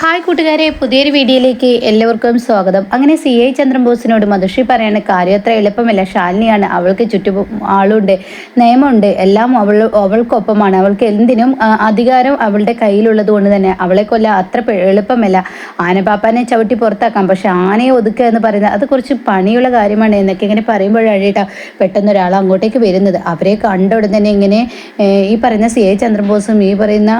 Hi കൂട്ടുകാരെ പുതിയൊരു വീഡിയോയിലേക്ക് എല്ലാവർക്കും സ്വാഗതം. അങ്ങനെ സി ഐ ചന്ദ്രബോസിനോട് മധുഷി പറയാണ് കാര്യം അത്ര എളുപ്പമല്ല. ശാലിനിയാണ്. അവൾക്ക് ചുറ്റും ആളുണ്ട് നിയമമുണ്ട്. എല്ലാം അവൾ അവൾക്കൊപ്പമാണ്. അവൾക്ക് എന്തിനും അധികാരം അവളുടെ കയ്യിലുള്ളത് കൊണ്ട് തന്നെ അവളെ കൊല്ല അത്ര എളുപ്പമല്ല. ആനപാപ്പാനെ ചവിട്ടി പുറത്താക്കാം. പക്ഷെ ആനയെ ഒതുക്കുക എന്ന് പറയുന്നത് അത് കുറച്ച് പണിയുള്ള കാര്യമാണ് എന്നൊക്കെ ഇങ്ങനെ പറയുമ്പോഴാണ് പെട്ടെന്ന് ഒരാൾ അങ്ങോട്ടേക്ക് വരുന്നത്. അവരെ കണ്ട ഉടൻ തന്നെ ഇങ്ങനെ ഈ പറയുന്ന സി ഐ ചന്ദ്രബോസും ഈ പറയുന്ന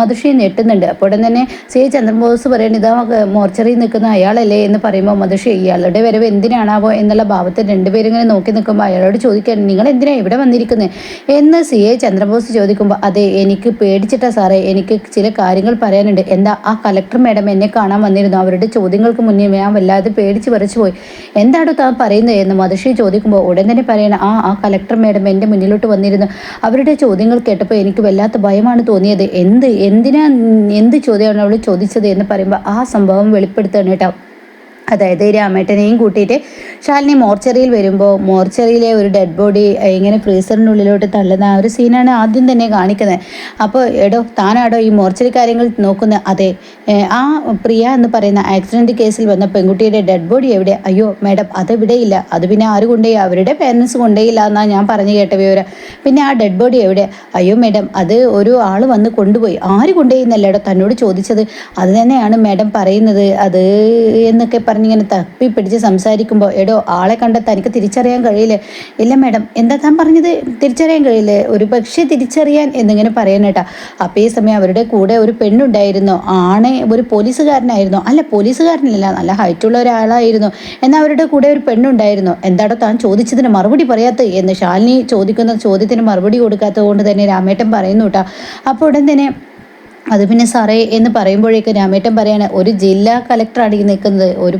മധുഷി ഞെട്ടുന്നുണ്ട്. അപ്പോൾ ഉടൻ തന്നെ സി ഐ ചന്ദ്രബോസ് പറയുന്നത് ഇതാ മോർച്ചറിയിൽ നിൽക്കുന്ന അയാളല്ലേ എന്ന് പറയുമ്പോൾ മധുശ്രീ ഇയാളുടെ വരവ് എന്തിനാണാവോ എന്നുള്ള ഭാവത്തിൽ രണ്ടുപേരും ഇങ്ങനെ നോക്കി നിൽക്കുമ്പോൾ അയാളോട് ചോദിക്കാൻ നിങ്ങൾ എന്തിനാണ് ഇവിടെ വന്നിരിക്കുന്നത് എന്ന് സി. എ. ചന്ദ്രബോസ് ചോദിക്കുമ്പോൾ അതെ എനിക്ക് പേടിച്ചിട്ടാ സാറേ എനിക്ക് ചില കാര്യങ്ങൾ പറയാനുണ്ട്. എന്താ ആ കലക്ടർ മാഡം എന്നെ കാണാൻ വന്നിരുന്നു? അവരുടെ ചോദ്യങ്ങൾക്ക് മുന്നേ ഞാൻ വല്ലാതെ പേടിച്ച് പറിച്ചു പോയി. എന്താണോ താൻ പറയുന്നത് എന്ന് മധുഷി ചോദിക്കുമ്പോൾ ഉടൻ തന്നെ പറയണം ആ ആ കലക്ടർ മാഡം എന്റെ മുന്നിലോട്ട് വന്നിരുന്നു. അവരുടെ ചോദ്യങ്ങൾ കേട്ടപ്പോൾ എനിക്ക് വല്ലാത്ത ഭയമാണ് തോന്നിയത്. എന്ത് എന്തിനാ എന്ത് ചോദ്യമാണ് അവൾ ചോദിച്ചത്? എന്ന് പറയുമ്പോൾ ആ സംഭവം വെളിപ്പെടുത്തണം കേട്ടോ. അതായത് രാമേട്ടനെയും കൂട്ടിയിട്ട് ശാലിനി മോർച്ചറിയിൽ വരുമ്പോൾ മോർച്ചറിയിലെ ഒരു ഡെഡ് ബോഡി ഇങ്ങനെ ഫ്രീസറിന്റെ ഉള്ളിലോട്ട് തള്ളുന്ന ആ ഒരു സീനാണ് ആദ്യം തന്നെ കാണിക്കുന്നത്. അപ്പോൾ എടോ താനാടോ ഈ മോർച്ചറി കാര്യങ്ങൾ നോക്കുന്ന അതെ ആ പ്രിയ എന്ന് പറയുന്ന ആക്സിഡന്റ് കേസിൽ വന്ന പെൺകുട്ടിയുടെ ഡെഡ് ബോഡി എവിടെ? അയ്യോ മാഡം അത് ഇവിടെയില്ല. അത് പിന്നെ ആര് കൊണ്ടുപോയി? അവരുടെ പേരൻസ് കൊണ്ടുപോയില്ല എന്നാണ് ഞാൻ പറഞ്ഞു കേട്ട വിവരം. പിന്നെ ആ ഡെഡ് ബോഡി എവിടെ? അയ്യോ മാഡം അത് ഒരു ആൾ വന്ന് കൊണ്ടുപോയി. ആര് കൊണ്ടുപോയി എന്നല്ലേടോ തന്നോട് ചോദിച്ചത്? അത് തന്നെയാണ് മാഡം പറയുന്നത്. അത് എന്നൊക്കെ പറഞ്ഞിങ്ങനെ തപ്പി പിടിച്ച് സംസാരിക്കുമ്പോൾ എടോ ആളെ കണ്ട തനിക്ക് തിരിച്ചറിയാൻ കഴിയില്ലേ? ഇല്ല മാഡം എന്താ താൻ പറഞ്ഞത്? തിരിച്ചറിയാൻ കഴിയില്ലേ? ഒരു പക്ഷേ തിരിച്ചറിയാൻ എന്നിങ്ങനെ പറയാനേട്ടാ അപ്പോൾ ഈ സമയം അവരുടെ കൂടെ ഒരു പെണ്ണുണ്ടായിരുന്നു. ആണെ ഒരു പോലീസുകാരനായിരുന്നു. അല്ല പോലീസുകാരനല്ല നല്ല ഹൈറ്റുള്ള ഒരാളായിരുന്നു. എന്നാൽ അവരുടെ കൂടെ ഒരു പെണ്ണുണ്ടായിരുന്നു. എന്താടോ താൻ ചോദിച്ചതിന് മറുപടി പറയാത്ത എന്ന് ശാലിനി ചോദിക്കുന്ന ചോദ്യത്തിന് മറുപടി കൊടുക്കാത്തത് കൊണ്ട് തന്നെ രാമേട്ടൻ പറയുന്നു കേട്ടോ. അപ്പോൾ ഉടൻ തന്നെ അത് പിന്നെ സാറേ എന്ന് പറയുമ്പോഴേക്കും രാമേട്ടൻ പറയാണ് ഒരു ജില്ലാ കലക്ടറാണ് ഈ നിൽക്കുന്നത് ഒരു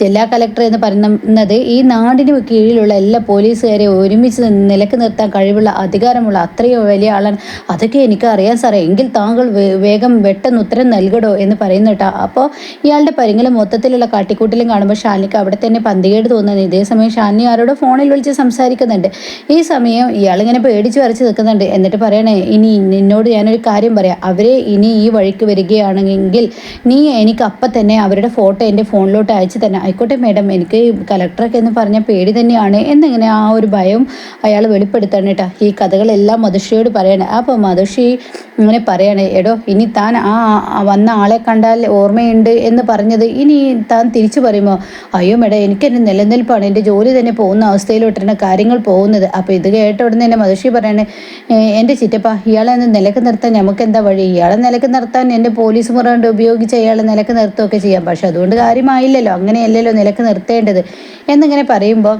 ജില്ലാ കലക്ടർ എന്ന് പറയുന്നത് ഈ നാടിന് കീഴിലുള്ള എല്ലാ പോലീസുകാരെ ഒരുമിച്ച് നിലയ്ക്ക് നിർത്താൻ കഴിവുള്ള അധികാരമുള്ള അത്രയും വലിയ ആളാണ്. അതൊക്കെ എനിക്ക് അറിയാം സാറേ. എങ്കിൽ താങ്കൾ വേഗം പെട്ടെന്ന് ഉത്തരം നൽകടോ എന്ന് പറയുന്നു കേട്ടോ. അപ്പോൾ ഇയാളുടെ പരിങ്ങൾ മൊത്തത്തിലുള്ള കാട്ടിക്കൂട്ടിലും കാണുമ്പോൾ ഷാനിക്ക് അവിടെ തന്നെ പന്തികേട് തോന്നുന്നത് ഇതേ സമയം ഷാനി ആരോട് ഫോണിൽ വിളിച്ച് സംസാരിക്കുന്നുണ്ട്. ഈ സമയം ഇയാളിങ്ങനെ പേടിച്ച് വരച്ച് നിൽക്കുന്നുണ്ട്. എന്നിട്ട് പറയണേ ഇനി നിന്നോട് ഞാനൊരു കാര്യം പറയാം. അവരെ ഇനി ഈ വഴിക്ക് വരികയാണെങ്കിൽ നീ എനിക്ക് അപ്പം തന്നെ അവരുടെ ഫോട്ടോ എന്റെ ഫോണിലോട്ട് അയച്ചു തന്നെ. ആയിക്കോട്ടെ മേഡം എനിക്ക് കലക്ടറൊക്കെ എന്ന് പറഞ്ഞ പേടി തന്നെയാണ്. എന്നിങ്ങനെ ആ ഒരു ഭയം അയാൾ വെളിപ്പെടുത്തണം കേട്ടോ? ഈ കഥകളെല്ലാം മധുഷിയോട് പറയണേ. അപ്പോൾ മധുഷി ഇങ്ങനെ പറയണേ എടോ ഇനി താൻ ആ വന്ന ആളെ കണ്ടാൽ ഓർമ്മയുണ്ട് എന്ന് പറഞ്ഞത് ഇനി താൻ തിരിച്ചു പറയുമോ? അയ്യോ മേഡം എനിക്ക് എന്റെ നിലനിൽപ്പാണ്. എന്റെ ജോലി തന്നെ പോകുന്ന അവസ്ഥയിലോട്ടാണ് കാര്യങ്ങൾ പോകുന്നത്. അപ്പോൾ ഇത് കേട്ട ഉടനെ തന്നെ മധുഷി പറയണേ എന്റെ ചിറ്റപ്പ ഇയാളെ ഒന്ന് നിലയ്ക്ക് നിർത്താൻ നമുക്ക് എന്താ വഴി? ഇയാളെ നിലയ്ക്ക് നിർത്താൻ എന്റെ പോലീസ് മുറ കൊണ്ട് ഉപയോഗിച്ച് അയാളെ നിലയ്ക്ക് നിർത്തുകയൊക്കെ ചെയ്യാം. പക്ഷെ അതുകൊണ്ട് കാര്യമായില്ലല്ലോ. അങ്ങനെയല്ലല്ലോ നിലയ്ക്ക് നിർത്തേണ്ടത്. എന്നിങ്ങനെ പറയുമ്പോൾ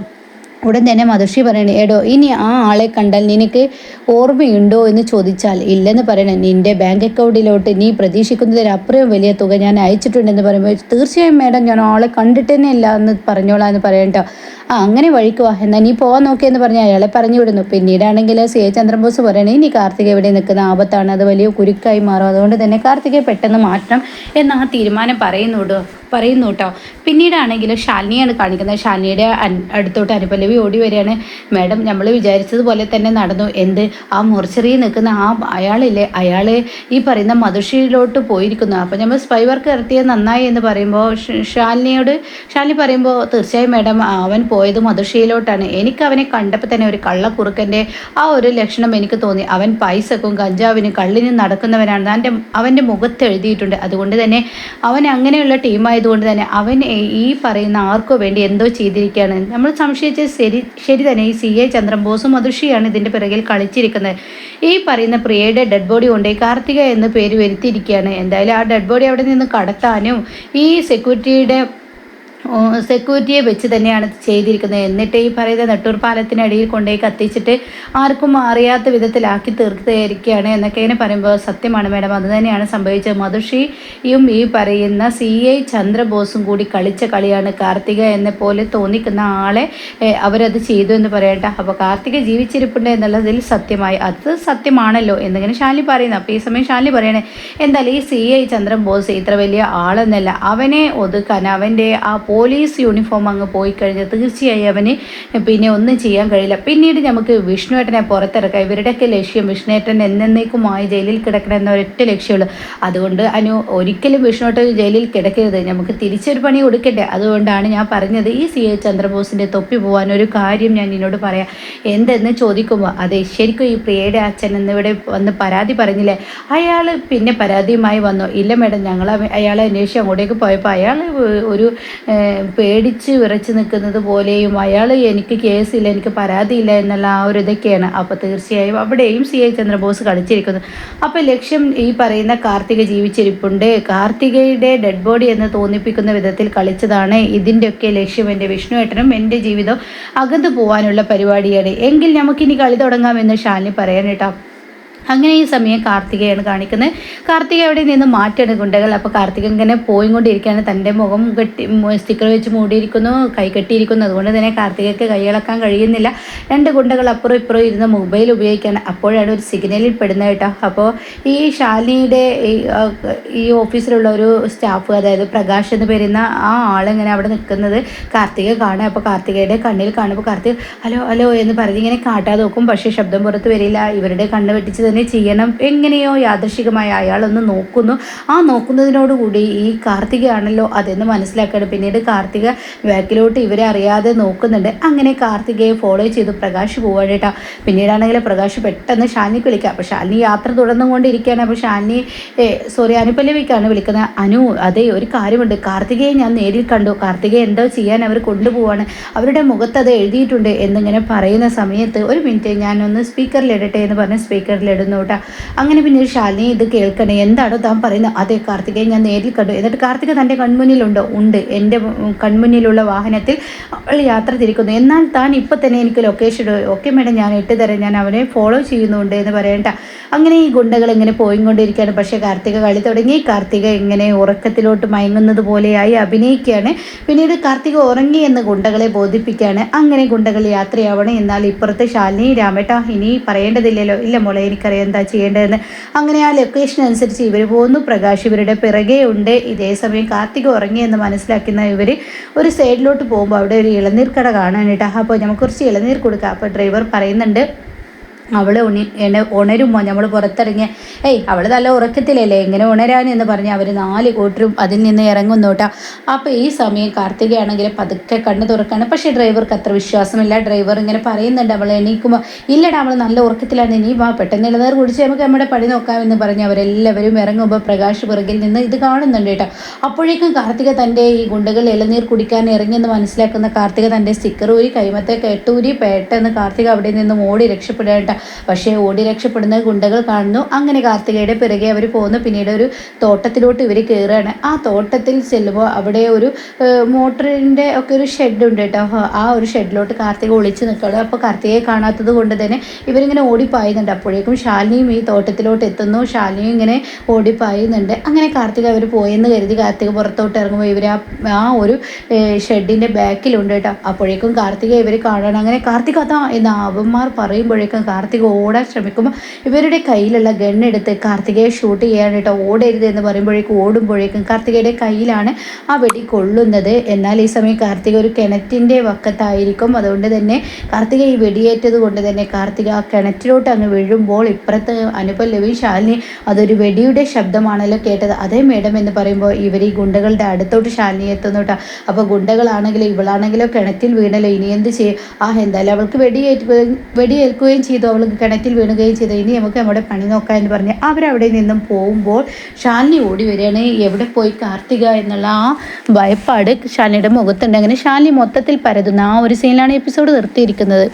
ഉടൻ തന്നെ മധുഷി പറയണേ എടോ ഇനി ആ ആളെ കണ്ടാൽ നിനക്ക് ഓർമ്മയുണ്ടോ എന്ന് ചോദിച്ചാൽ ഇല്ലെന്ന് പറയണേ. നിന്റെ ബാങ്ക് അക്കൗണ്ടിലോട്ട് നീ പ്രതീക്ഷിക്കുന്നതിനപ്പുറം വലിയ തുക ഞാൻ അയച്ചിട്ടുണ്ടെന്ന് പറയുമ്പോൾ തീർച്ചയായും മേഡം ഞാൻ ആളെ കണ്ടിട്ട് തന്നെ ഇല്ല എന്ന് പറഞ്ഞോളാം എന്ന് പറയട്ടോ ആ അങ്ങനെ വഴിക്ക് എന്നാൽ നീ പോകാൻ നോക്കിയെന്ന് പറഞ്ഞ് അയാളെ പറഞ്ഞു വിടുന്നു പിന്നീടാണെങ്കിൽ സി. എ ചന്ദ്രബോസ് പറയണേ ഇനി കാർത്തിക ഇവിടെ നിൽക്കുന്ന ആപത്താണ്? അത് വലിയ കുരുക്കായി മാറും. അതുകൊണ്ട് തന്നെ കാർത്തികയെ പെട്ടെന്ന് മാറ്റണം എന്ന് ആ തീരുമാനം പറയുന്നുണ്ട്. പറയുന്നു കേട്ടോ പിന്നീടാണെങ്കിൽ ശാലിനിയാണ് കാണിക്കുന്നത്. ശാലിനിയുടെ അടുത്തോട്ട് അനുപല്ലവി ഓടി വരികയാണ്. മാഡം നമ്മൾ വിചാരിച്ചതുപോലെ തന്നെ നടന്നു. എന്ത്? ആ മോർച്ചറിയിൽ നിൽക്കുന്ന ആ അയാളില്ലേ? അയാൾ ഈ പറയുന്ന മധുഷിയിലോട്ട് പോയിരിക്കുന്നു. അപ്പോൾ നമ്മൾ സ്പൈ വർക്ക് ഇറത്തിയത് നന്നായി എന്ന് പറയുമ്പോൾ ശാലിനിയോട് ശാലിനി പറയുമ്പോൾ തീർച്ചയായും മാഡം അവൻ പോയത് മധുഷിയിലോട്ടാണ് എനിക്ക് അവനെ കണ്ടപ്പോൾ തന്നെ ഒരു കള്ളക്കുറുക്കന്റെ ആ ഒരു ലക്ഷണം എനിക്ക് തോന്നി. അവൻ പൈസക്കും കഞ്ചാവിനും കള്ളിനും നടക്കുന്നവനാണ് അവന്റെ അവന്റെ മുഖത്ത് എഴുതിയിട്ടുണ്ട്. അതുകൊണ്ട് തന്നെ അവൻ അങ്ങനെയുള്ള ടീമായതുകൊണ്ട് തന്നെ അവൻ ഈ പറയുന്ന ആർക്കോ വേണ്ടി എന്തോ ചെയ്തിരിക്കുകയാണ്. നമ്മൾ സംശയിച്ച ശരി ശരി തന്നെ ഈ സി എ ചന്ദ്രബോസും മധുഷിയാണ് ഇതിന്റെ പിറകിൽ കളിച്ചിരിക്കുന്നത്. ഈ പറയുന്ന പ്രിയയുടെ ഡെഡ് ബോഡി കൊണ്ട് കാർത്തിക എന്ന് പേര് വരുത്തിയിരിക്കുകയാണ്. എന്തായാലും ആ ഡെഡ് ബോഡി അവിടെ നിന്ന് കടത്താനും ഈ സെക്യൂരിറ്റിയുടെ സെക്യൂരിറ്റിയെ വെച്ച് തന്നെയാണ് ചെയ്തിരിക്കുന്നത്. എന്നിട്ട് ഈ പറയുന്ന നെട്ടൂർ പാലത്തിനടിയിൽ കൊണ്ടുപോയി കത്തിച്ചിട്ട് ആർക്കും അറിയാത്ത വിധത്തിലാക്കി തീർത്തിരിക്കുകയാണ് എന്നൊക്കെ ഇങ്ങനെ പറയുമ്പോൾ സത്യമാണ് മേഡം. അത് തന്നെയാണ് സംഭവിച്ചത്. മധുഷിയും ഈ പറയുന്ന സി ഐ ചന്ദ്രബോസും കൂടി കളിച്ച കളിയാണ് കാർത്തിക എന്നെ പോലെ തോന്നിക്കുന്ന ആളെ അവരത് ചെയ്തു എന്ന് പറയട്ടെ. അപ്പോൾ കാർത്തിക ജീവിച്ചിരിപ്പുണ്ട് എന്നുള്ളതിൽ സത്യമായി. അത് സത്യമാണല്ലോ എന്നിങ്ങനെ ശാലി പറയുന്നു. അപ്പോൾ ഈ സമയം ശാലി പറയണേ എന്തായാലും ഈ സി ഐ ചന്ദ്രബോസ് ഇത്ര വലിയ ആളെന്നല്ല. അവനെ ഒതുക്കാൻ അവന്റെ ആ പോലീസ് യൂണിഫോം അങ്ങ് പോയി കഴിഞ്ഞാൽ തീർച്ചയായും അവന് പിന്നെ ഒന്നും ചെയ്യാൻ കഴിയില്ല. പിന്നീട് നമുക്ക് വിഷ്ണുവേട്ടനെ പുറത്തിറക്കാം. ഇവരുടെയൊക്കെ ലക്ഷ്യം വിഷ്ണുവേട്ടൻ എന്നേക്കുമായി ജയിലിൽ കിടക്കണം എന്ന ഒരൊറ്റ ലക്ഷ്യമുള്ളൂ അതുകൊണ്ട് അനു ഒരിക്കലും വിഷ്ണുവേട്ടൻ ജയിലിൽ കിടക്കരുത്. നമുക്ക് തിരിച്ചൊരു പണി കൊടുക്കട്ടെ അതുകൊണ്ടാണ് ഞാൻ പറഞ്ഞത് ഈ സി എ ചന്ദ്രബോസിന്റെ തൊപ്പി പോകാനൊരു കാര്യം ഞാൻ എന്നോട് പറയാം. എന്തെന്ന് ചോദിക്കുമ്പോൾ അതെ ശരിക്കും ഈ പ്രിയയുടെ അച്ഛൻ എന്നിവിടെ വന്ന് പരാതി പറഞ്ഞില്ലേ? അയാൾ പിന്നെ പരാതിയുമായി വന്നു. ഇല്ല മേഡം ഞങ്ങൾ അയാളെ അന്വേഷിച്ച് അങ്ങോട്ടേക്ക് പോയപ്പോൾ അയാൾ ഒരു പേടിച്ച് വിറച്ച് നിൽക്കുന്നത് പോലെയും അയാൾ എനിക്ക് കേസില്ല എനിക്ക് പരാതിയില്ല എന്നുള്ള ആ ഒരു ഇതൊക്കെയാണ്. അപ്പോൾ തീർച്ചയായും അവിടെയും സി ഐ ചന്ദ്രബോസ് കളിച്ചിരിക്കുന്നു. അപ്പോൾ ലക്ഷ്യം ഈ പറയുന്ന കാർത്തിക ജീവിച്ചിരിപ്പുണ്ട്. കാർത്തികയുടെ ഡെഡ് ബോഡി എന്ന് തോന്നിപ്പിക്കുന്ന വിധത്തിൽ കളിച്ചതാണ് ഇതിന്റെയൊക്കെ ലക്ഷ്യം എന്റെ വിഷ്ണുവേട്ടനും എന്റെ ജീവിതം അകന്നു പോകാനുള്ള പരിപാടിയാണ്. എങ്കിൽ നമുക്കിനി കളി തുടങ്ങാമെന്ന് ഷാലിനി പറയാൻ അങ്ങനെ ഈ സമയം കാർത്തികയാണ് കാണിക്കുന്നത്. കാർത്തിക അവിടെ നിന്ന് മാറ്റാണ് ഗുണ്ടകൾ. അപ്പോൾ കാർത്തിക ഇങ്ങനെ പോയിക്കൊണ്ടിരിക്കുകയാണ്. തന്റെ മുഖം കെട്ടി സ്റ്റിക്കർ വെച്ച് മൂടിയിരിക്കുന്നു കൈ കെട്ടിയിരിക്കുന്നു. അതുകൊണ്ട് തന്നെ കാർത്തികയ്ക്ക് കൈയിളക്കാൻ കഴിയുന്നില്ല. രണ്ട് ഗുണ്ടകൾ അപ്പുറം ഇപ്പുറം ഇരുന്ന് മൊബൈൽ ഉപയോഗിക്കുകയാണ്. അപ്പോഴാണ് ഒരു സിഗ്നലിൽ പെടുന്നത് കേട്ടോ. അപ്പോൾ ഈ ശാലിനിയുടെ ഈ ഓഫീസിലുള്ള ഒരു സ്റ്റാഫ് അതായത് പ്രകാശ് എന്ന് പേരുന്ന ആ ആളിങ്ങനെ അവിടെ നിൽക്കുന്നത് കാർത്തിക കാണുക. അപ്പോൾ കാർത്തികയുടെ കണ്ണിൽ കാണുമ്പോൾ കാർത്തിക ഹലോ ഹലോ എന്ന് പറഞ്ഞ് ഇങ്ങനെ കാട്ടാതെ നോക്കും. പക്ഷേ ശബ്ദം പുറത്ത് വരില്ല. ഇവരുടെ കണ്ണ് വെട്ടിച്ച് തന്നെ ചെയ്യണം. എങ്ങനെയോ യാദൃശികമായി ഒന്ന് നോക്കുന്നു. ആ നോക്കുന്നതിനോടുകൂടി ഈ കാർത്തികയാണല്ലോ അതെന്ന് മനസ്സിലാക്കണം പിന്നീട് കാർത്തിക ബാക്കിലോട്ട് ഇവരെ അറിയാതെ നോക്കുന്നുണ്ട്. അങ്ങനെ കാർത്തികയെ ഫോളോ ചെയ്ത് പ്രകാശ് പോവാണ് പിന്നീടാണെങ്കിൽ പ്രകാശ് പെട്ടെന്ന് ഷാലിനിക്ക് വിളിക്കാം. അപ്പോൾ ഷാനി യാത്ര തുടർന്നുകൊണ്ടിരിക്കുകയാണ്. അപ്പോൾ ഷാനി സോറി അനുപല്ലവിക്കാണ് വിളിക്കുന്നത്. അനു അതേ ഒരു കാര്യമുണ്ട്. കാർത്തികയെ ഞാൻ നേരിൽ കണ്ടു. കാർത്തിക എന്തോ ചെയ്യാൻ അവർ കൊണ്ടുപോവാണ്. അവരുടെ മുഖത്ത് അത് എഴുതിയിട്ടുണ്ട് എന്നിങ്ങനെ പറയുന്ന സമയത്ത് ഒരു മിനിറ്റ് ഞാനൊന്ന് സ്പീക്കറിലിടട്ടെ എന്ന് പറഞ്ഞ് സ്പീക്കറിലിടും ഇടുന്നു കേട്ടോ. അങ്ങനെ പിന്നെ ശാലിനി ഇത് കേൾക്കണേ. എന്താണോ താൻ പറയുന്നത്? അതെ കാർത്തികയെ ഞാൻ നേരിൽ കണ്ടു. എന്നിട്ട് കാർത്തിക തന്റെ കൺമുന്നിലുണ്ടോ. ഉണ്ട്. എന്റെ കൺമുന്നിലുള്ള വാഹനത്തിൽ അവൾ യാത്ര തിരിക്കുന്നു. എന്നാൽ താൻ ഇപ്പം തന്നെ എനിക്ക് ലൊക്കേഷൻ ഓക്കെ മേഡം ഞാൻ ഇട്ട് തരാം. ഞാൻ അവനെ ഫോളോ ചെയ്യുന്നുണ്ട് എന്ന് പറയണ്ട. അങ്ങനെ ഈ ഗുണ്ടകൾ ഇങ്ങനെ പോയിക്കൊണ്ടിരിക്കുകയാണ്. പക്ഷേ കാർത്തിക കളി തുടങ്ങി. കാർത്തിക ഇങ്ങനെ ഉറക്കത്തിലോട്ട് മയങ്ങുന്നത് പോലെയായി അഭിനയിക്കുകയാണ്. പിന്നീട് കാർത്തിക ഉറങ്ങി എന്ന് ഗുണ്ടകളെ ബോധിപ്പിക്കുകയാണ്. അങ്ങനെ ഗുണ്ടകൾ യാത്രയാവണം. എന്നാൽ ഇപ്പുറത്തെ ശാലിനി രാമേട്ട ഇനി പറയേണ്ടതില്ലല്ലോ. ഇല്ല മോളെ എനിക്കറിയാം എന്താ ചെയ്യേണ്ടതെന്ന്. അങ്ങനെ ആ ലൊക്കേഷൻ അനുസരിച്ച് ഇവർ പോകുന്നു പ്രകാശ് ഇവരുടെ പിറകെ ഉണ്ട്. ഇതേ സമയം കാർത്തിക ഉറങ്ങി എന്ന് മനസ്സിലാക്കുന്ന ഇവർ ഒരു സൈഡിലോട്ട് പോകുമ്പോൾ അവിടെ ഒരു ഇളനീർ കട കാണാനായിട്ട്. അപ്പോൾ നമുക്ക് കുറച്ച് ഇളനീർ കൊടുക്കാം. അപ്പോൾ ഡ്രൈവർ പറയുന്നുണ്ട് അവൾ ഉണി ഉണരുമ്പോൾ ഉണരുമോ? നമ്മൾ പുറത്തിറങ്ങിയ ഏയ് അവൾ നല്ല ഉറക്കത്തിലല്ലേ? എങ്ങനെ ഉണരാനെന്ന് പറഞ്ഞ് അവർ നാല് കൂട്ടരും അതിൽ നിന്ന് ഇറങ്ങുന്നു കേട്ടോ. അപ്പോൾ ഈ സമയം കാർത്തികയാണെങ്കിൽ പതുക്കെ കണ്ണ് തുറക്കാണ്. പക്ഷേ ഡ്രൈവർക്ക് അത്ര വിശ്വാസമില്ല. ഡ്രൈവർ ഇങ്ങനെ പറയുന്നുണ്ട്. അവൾ എണീക്കുമ്പോൾ ഇല്ലടാ അവൾ നല്ല ഉറക്കത്തിലാണ്. ഇനി വാ പെട്ടെന്ന് ഇളനേർ കുടിച്ച് നമുക്ക് നമ്മുടെ പണി നോക്കാമെന്ന് പറഞ്ഞ് അവരെല്ലാവരും ഇറങ്ങുമ്പോൾ പ്രകാശ് പിറകിൽ നിന്ന് ഇത് കാണുന്നുണ്ട് കേട്ടോ. അപ്പോഴേക്കും കാർത്തിക തന്റെ ഈ ഗുണ്ടകൾ ഇളനീർ കുടിക്കാൻ ഇറങ്ങിയെന്ന് മനസ്സിലാക്കുന്ന കാർത്തിക തന്റെ സ്റ്റിക്കർ ഊരി കൈമത്തെ കെട്ടൂരി പെട്ടെന്ന് കാർത്തിക അവിടെ നിന്ന് ഓടി രക്ഷപ്പെടേണ്ട പക്ഷേ ഓടി രക്ഷപ്പെടുന്ന ഗുണ്ടകൾ കാണുന്നു. അങ്ങനെ കാർത്തികയുടെ പിറകെ അവർ പോകുന്നു. പിന്നീട് ഒരു തോട്ടത്തിലോട്ട് ഇവർ കയറുകയാണ് ആ തോട്ടത്തിൽ ചെല്ലുമ്പോൾ അവിടെ ഒരു മോട്ടറിന്റെ ഒക്കെ ഒരു ഷെഡ് ഉണ്ട് കേട്ടോ. ആ ഒരു ഷെഡിലോട്ട് കാർത്തിക ഒളിച്ച് നിൽക്കുകയാണ്. അപ്പോൾ കാർത്തികയെ കാണാത്തത് കൊണ്ട് തന്നെ ഇവരിങ്ങനെ ഓടിപ്പായുന്നുണ്ട്. അപ്പോഴേക്കും ശാലിനിയും ഈ തോട്ടത്തിലോട്ട് എത്തുന്നു. ശാലിനിയും ഇങ്ങനെ ഓടിപ്പായുന്നുണ്ട്. അങ്ങനെ കാർത്തിക അവർ പോയെന്ന് കരുതി കാർത്തിക പുറത്തോട്ട് ഇറങ്ങുമ്പോൾ ഇവർ ആ ഒരു ഷെഡിന്റെ ബാക്കിലുണ്ട് കേട്ടോ. അപ്പോഴേക്കും കാർത്തിക ഇവർ കാണണം. അങ്ങനെ കാർത്തിക അതാ എന്ന് അവന്മാർ പറയുമ്പോഴേക്കും കാർത്തിക കാർത്തിക ഓടാൻ ശ്രമിക്കുമ്പോൾ ഇവരുടെ കയ്യിലുള്ള ഗണ്ണെടുത്ത് കാർത്തികയെ ഷൂട്ട് ചെയ്യാനായിട്ട് ഓടരുത് എന്ന് പറയുമ്പോഴേക്കും ഓടുമ്പോഴേക്കും കാർത്തികയുടെ കയ്യിലാണ് ആ വെടി കൊള്ളുന്നത്. എന്നാൽ ഈ സമയം കാർത്തിക ഒരു കിണറ്റിന്റെ വക്കത്തായിരിക്കും. അതുകൊണ്ട് തന്നെ കാർത്തിക ഈ വെടിയേറ്റത് കൊണ്ട് തന്നെ കാർത്തിക ആ കിണറ്റിലോട്ട് അങ്ങ് വീഴുമ്പോൾ ഇപ്പുറത്ത് അനുപല്ലവി ശാലിനി അതൊരു വെടിയുടെ ശബ്ദമാണല്ലോ കേട്ടത്. അതേ മേഡം എന്ന് പറയുമ്പോൾ ഇവർ ഈ ഗുണ്ടകളുടെ അടുത്തോട്ട് ശാലിനി എത്തുന്നു കേട്ടോ അപ്പോൾ ഗുണ്ടകളാണെങ്കിലും ഇവളാണെങ്കിലോ കിണറ്റിൽ വീണല്ലോ. ഇനി എന്ത് ചെയ്യും? ആ എന്തായാലും അവൾക്ക് വെടിയേറ്റ് വെടിയേൽക്കുകയും ചെയ്തു. അവൾ കിണറ്റിൽ വീണുകയും ചെയ്തു. ഇനി നമുക്ക് നമ്മുടെ പണി നോക്കാം എന്ന് പറഞ്ഞ് അവരവിടെ നിന്നും പോകുമ്പോൾ ശാലിനി ഓടി വരികയാണ്. എവിടെ പോയി കാർത്തിക എന്നുള്ള ആ ഭയപ്പാട് ശാലിനിയുടെ മുഖത്തുണ്ട്. അങ്ങനെ ശാലിനി മൊത്തത്തിൽ പരതുന്ന ആ ഒരു സീനിലാണ് എപ്പിസോഡ് നിർത്തിയിരിക്കുന്നത്.